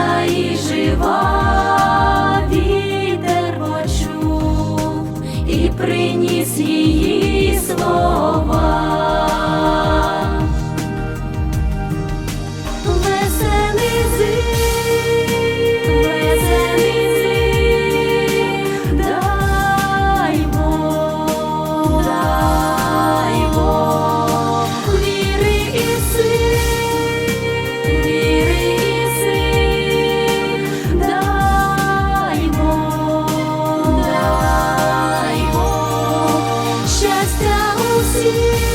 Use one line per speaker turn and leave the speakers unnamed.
Ніжна і жива, вітер почув і приніс її слова. see